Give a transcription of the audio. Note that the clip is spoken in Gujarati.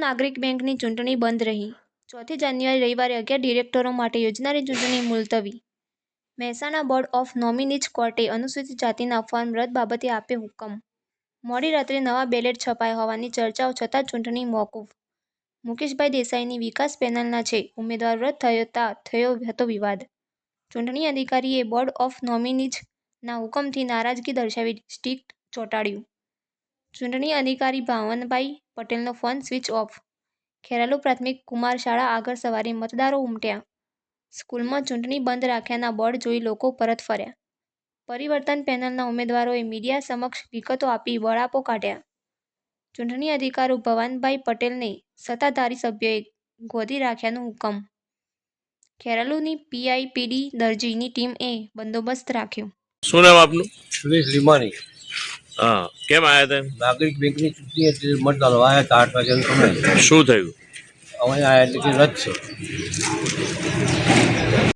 નાગરિક બેંકની ચૂંટણી બંધ રહી. ચોથી જાન્યુઆરી રવિવારે અગિયાર ડિરેક્ટરો માટે યોજનારી ચૂંટણી મુલતવી. મહેસાણા બોર્ડ ઓફ નોમિનીઝ કોર્ટે અનુસૂચિત જાતિના ફોર્મ રદ બાબતે આપ્યો હુકમ. મોડી રાત્રે નવા બેલેટ છપાયા હોવાની ચર્ચાઓ છતાં ચૂંટણી મોકૂફ. મુકેશભાઈ દેસાઈની વિકાસ પેનલના છે, ઉમેદવાર રદ થતા થયો હતો વિવાદ. ચૂંટણી અધિકારીએ બોર્ડ ઓફ નોમિનીઝના હુકમથી નારાજગી દર્શાવી સ્ટીક ચોંટાડ્યું. ચૂંટણી અધિકારી ભાવનભાઈ પટેલનો ફોન સ્વિચ ઓફ. ખેરાલુ પ્રાથમિક કુમાર શાળા આગળ સવારે મતદારો ઉમટ્યા. સ્કૂલમાં ચૂંટણી બંધ રાખ્યાના બોર્ડ જોઈ લોકો પરત ફર્યા. પરિવર્તન પેનલના ઉમેદવારોએ મીડિયા સમક્ષ વિગતો આપી બળાપો કાઢ્યા. ચૂંટણી અધિકારી ભવાનભાઈ પટેલને સત્તાધારી સભ્યોએ ગોદી રાખ્યાનું હુકમ. ખેરાલુની પીઆઈપીડી દરજીની ટીમએ બંદોબસ્ત રાખ્યો. શું નામ આપનું? સુરેશ લીમાણી. હા કેમ આવ્યા હતા નાગરિક બેંકની ચૂંટણી હતી મતદારો આવ્યા હતા આઠ વાગ્યાનો સમય. શું થયું? અમે આવ્યા એટલે રદ છે.